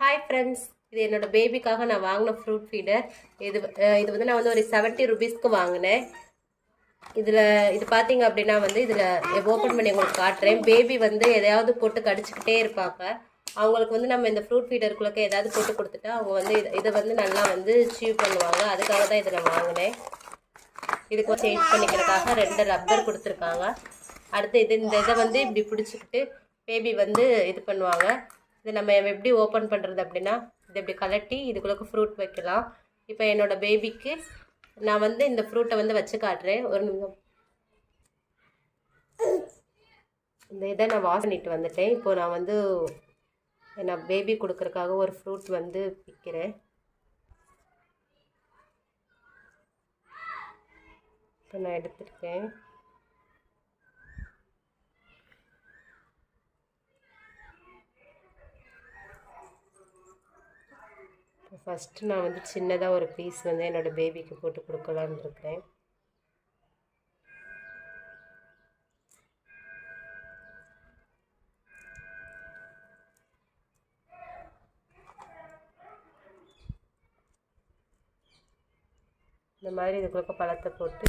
Hi friends இது என்னோட பேபிக்காக நான் வாங்கின ஃப்ரூட் ஃபீடர் இது இது வந்து நான் வந்து ஒரு செவன்ட்டி ருபீஸ்க்கு வாங்கினேன். இதில் இது பார்த்தீங்க அப்படின்னா வந்து இதில் ஓப்பன் பண்ணி உங்களுக்கு காட்டுறேன். பேபி வந்து எதையாவது போட்டு கடிச்சிக்கிட்டே இருப்பாங்க. அவங்களுக்கு வந்து நம்ம இந்த ஃப்ரூட் ஃபீடருக்குள்ளக்க ஏதாவது போட்டு கொடுத்துட்டா அவங்க வந்து இதை வந்து நல்லா வந்து சீவ் பண்ணுவாங்க. அதுக்காக தான் இதில் வாங்கினேன். இதுக்கு சேஞ்ச் பண்ணிக்கிறதுக்காக ரெண்டு ரப்பர் கொடுத்துருக்காங்க. அடுத்து இது இந்த இதை வந்து இப்படி பிடிச்சிக்கிட்டு பேபி வந்து இது பண்ணுவாங்க. இது நம்ம எப்படி ஓப்பன் பண்ணுறது அப்படின்னா இதை இப்படி கலட்டி இதுக்குள்ளே ஃப்ரூட் வைக்கலாம். இப்போ என்னோடய பேபிக்கு நான் வந்து இந்த ஃப்ரூட்டை வந்து வச்சு காட்டுறேன். ஒரு நிமிஷம். இந்த இதை நான் வாஷ் பண்ணிட்டு வந்துட்டேன். இப்போது நான் வந்து நான் பேபி கொடுக்குறக்காக ஒரு ஃப்ரூட் வந்து பிக்கிறேன் இப்போ நான் எடுத்துருக்கேன். ஃபஸ்ட்டு நான் வந்து சின்னதாக ஒரு பீஸ் வந்து என்னோடய பேபிக்கு போட்டு கொடுக்கலான்னு இருக்கிறேன் இந்த மாதிரி இதுக்குள்ள பழத்தை போட்டு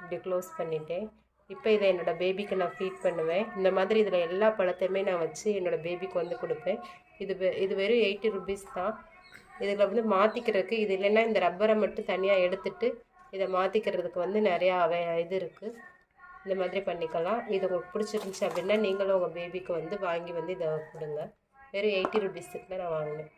இப்படி க்ளோஸ் பண்ணிட்டேன். இப்போ இதை என்னோடய பேபிக்கு நான் ஃபீட் பண்ணுவேன். இந்த மாதிரி இதில் எல்லா பழத்தையுமே நான் வச்சு என்னோடய பேபிக்கு வந்து கொடுப்பேன். இது இது வெறும் எயிட்டி ருபீஸ் தான். இதில் வந்து மாற்றிக்கிறதுக்கு இது இல்லைன்னா இந்த ரப்பரை மட்டும் தனியாக எடுத்துட்டு இதை மாற்றிக்கிறதுக்கு வந்து நிறையா அவை இது இருக்குது இந்த மாதிரி பண்ணிக்கலாம். இது உங்களுக்கு பிடிச்சிருந்துச்சி அப்படின்னா நீங்களும் உங்கள் பேபிக்கு வந்து வாங்கி வந்து இதை கொடுங்க. வெறும் எயிட்டி ருபீஸுக்கு நான் வாங்கினேன்.